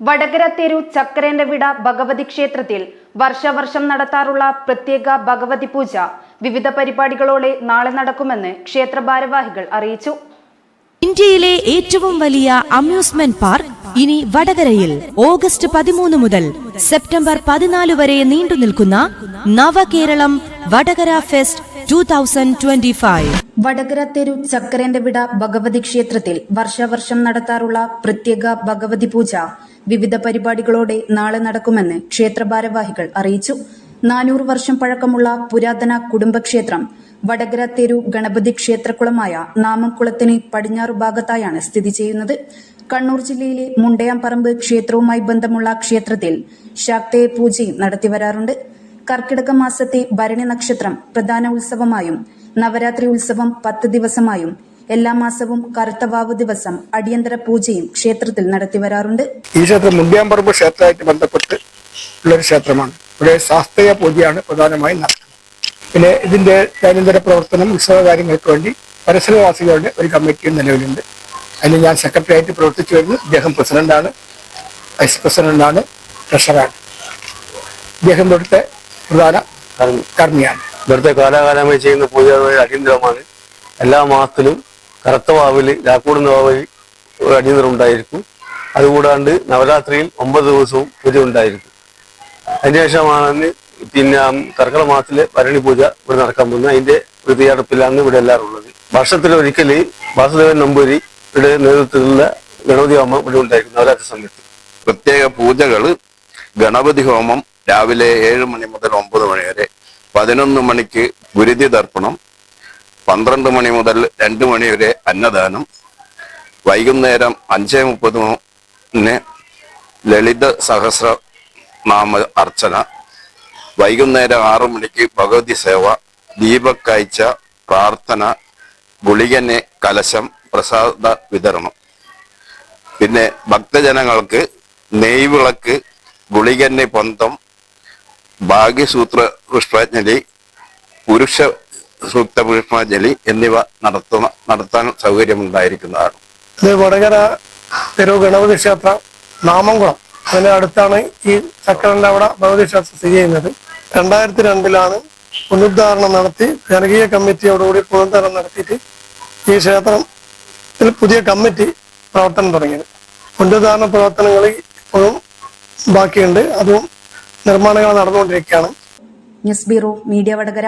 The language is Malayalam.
വടകര തെരു ചക്കരേന്റെ വിട ഭഗവതി ക്ഷേത്രത്തിൽ വർഷവർഷം നടത്താറുള്ള പ്രത്യേക ഭഗവതി പൂജ വിവിധ പരിപാടികളോടെ നാളെ നടക്കുമെന്ന് ക്ഷേത്ര ഭാരവാഹികൾ അറിയിച്ചു. ഇന്ത്യയിലെ ഏറ്റവും വലിയ അമ്യൂസ്മെന്റ് പാർക്ക് ഇനി വടകരയിൽ ഓഗസ്റ്റ് പതിമൂന്ന് മുതൽ സെപ്റ്റംബർ പതിനാല് വരെ നീണ്ടു നിൽക്കുന്ന Navakeralam Vadakara fest two thousand twenty five Vadakara തെരു ചക്കരന്റെ വിട ഭഗവതി ക്ഷേത്രത്തിൽ വർഷാവർഷം നടത്താറുള്ള പ്രത്യേക ഭഗവതി പൂജ വിവിധ പരിപാടികളോടെ നാളെ നടക്കുമെന്ന് ക്ഷേത്ര ഭാരവാഹികൾ അറിയിച്ചു. നാനൂറ് വർഷം പഴക്കമുള്ള പുരാതന കുടുംബക്ഷേത്രം വടകര തെരു ഗണപതി ക്ഷേത്രക്കുളമായ നാമംകുളത്തിന് പടിഞ്ഞാറു ഭാഗത്തായാണ് സ്ഥിതി ചെയ്യുന്നത്. കണ്ണൂർ ജില്ലയിലെ മുണ്ടയാംപറമ്പ് ക്ഷേത്രവുമായി ബന്ധമുള്ള ക്ഷേത്രത്തിൽ ശാക്തേയ പൂജയും നടത്തിവരാറുണ്ട്. കർക്കിടക മാസത്തെ ഭരണി നക്ഷത്രം പ്രധാന ഉത്സവമായും നവരാത്രി ഉത്സവം പത്ത് ദിവസമായും എല്ലാ മാസവും കറുത്തവാവ് ദിവസം അടിയന്തര പൂജയും ക്ഷേത്രത്തിൽ നടത്തിവരാറുണ്ട് ഈ ക്ഷേത്രം മുണ്ടിയാമ്പറമ്പ് ക്ഷേത്രമായിട്ട് ബന്ധപ്പെട്ട് ഉള്ളൊരു ക്ഷേത്രമാണ്. ഇവിടെ ശാസ്ത്രീയ പൂജയാണ് പ്രധാനമായും നടത്തുന്നത് പിന്നെ ഇതിന്റെ ദൈനംദിന പ്രവർത്തനം ഉത്സവ കാര്യങ്ങൾക്ക് വേണ്ടി പരിസരവാസികളുടെ ഒരു കമ്മിറ്റിയും നിലവിലുണ്ട്. അതിൽ ഞാൻ സെക്രട്ടറി ആയിട്ട് പ്രവർത്തിച്ചു വരുന്നു. ഇദ്ദേഹം പ്രസിഡന്റാണ് വൈസ് പ്രസിഡന്റാണ് ട്രഷറാണ്. ഇദ്ദേഹം ഇവിടുത്തെ പ്രധാന കർമ്മിയാണ് ഇവിടുത്തെ കാലാകാലമായി ചെയ്യുന്ന പൂജകൾ അടിയന്തരമാണ്. എല്ലാ മാസത്തിലും കറുത്ത വാവലി രാക്കൂടുന്ന വാവിൽ ഒരു അടിയന്തരം ഉണ്ടായിരിക്കും. അതുകൂടാണ്ട് നവരാത്രിയിൽ ഒമ്പത് ദിവസവും പൂജ ഉണ്ടായിരിക്കും. അതിനുശേഷമാണ് പിന്നെ കർക്കിടക മാസത്തിലെ ഭരണി പൂജ ഇവിടെ നടക്കാൻ പോകുന്നത്. അതിന്റെ ഒരു തയ്യാറെടുപ്പിലാണ് ഇവിടെ എല്ലാവരും ഉള്ളത്. വർഷത്തിലൊരിക്കൽ വാസുദേവൻ നമ്പൂരി ഇവിടെ നേതൃത്വത്തിലുള്ള ഗണപതി അമ്മ ഇവിടെ ഉണ്ടായിരിക്കും നവരാത്രി സമയത്ത്. പ്രത്യേക പൂജകൾ ഗണപതി ഹോമം രാവിലെ ഏഴ് മണി മുതൽ ഒമ്പത് മണി വരെ പതിനൊന്ന് മണിക്ക് ഗുരുതി തർപ്പണം പന്ത്രണ്ട് മണി മുതൽ രണ്ട് മണി വരെ അന്നദാനം വൈകുന്നേരം അഞ്ചേ മുപ്പതിന് ലളിത സഹസ്ര നാമ അർച്ചന വൈകുന്നേരം ആറു മണിക്ക് ഭഗവതി സേവ ദീപക്കാഴ്ച പ്രാർത്ഥന ഗുളികനെ കലശം പ്രസാദ വിതരണം. പിന്നെ ഭക്തജനങ്ങൾക്ക് നെയ്വിളക്ക് ഗുളികന്യ പന്തം ഭാഗ്യസൂത്ര പുഷ്പാഞ്ജലി പുരുഷ സൂക്ത പുഷ്പാഞ്ജലി എന്നിവ നടത്തുന്ന നടത്താൻ സൗകര്യമുണ്ടായിരിക്കുന്നതാണ്. ഇത് വടകര തെരു ഗണപതി ക്ഷേത്രം നാമംകുളം. അതിന്റെ അടുത്താണ് ഈ ചക്രന്റെ അവിടെ ഭഗവതി ക്ഷേത്രം സ്ഥിതി ചെയ്യുന്നത്. രണ്ടായിരത്തി രണ്ടിലാണ് പുനരുദ്ധാരണം നടത്തി ജനകീയ കമ്മിറ്റിയോടുകൂടി പുനരുദ്ധാരണം നടത്തിയിട്ട് ഈ ക്ഷേത്രത്തിൽ പുതിയ കമ്മിറ്റി പ്രവർത്തനം തുടങ്ങിയത്. പുനരുദ്ധാരണ പ്രവർത്തനങ്ങൾ ഇപ്പോഴും ബാക്കിയുണ്ട്. അതും നിർമ്മാണങ്ങൾ നടന്നുകൊണ്ടിരിക്കുകയാണ്. News bureau media Vadakara.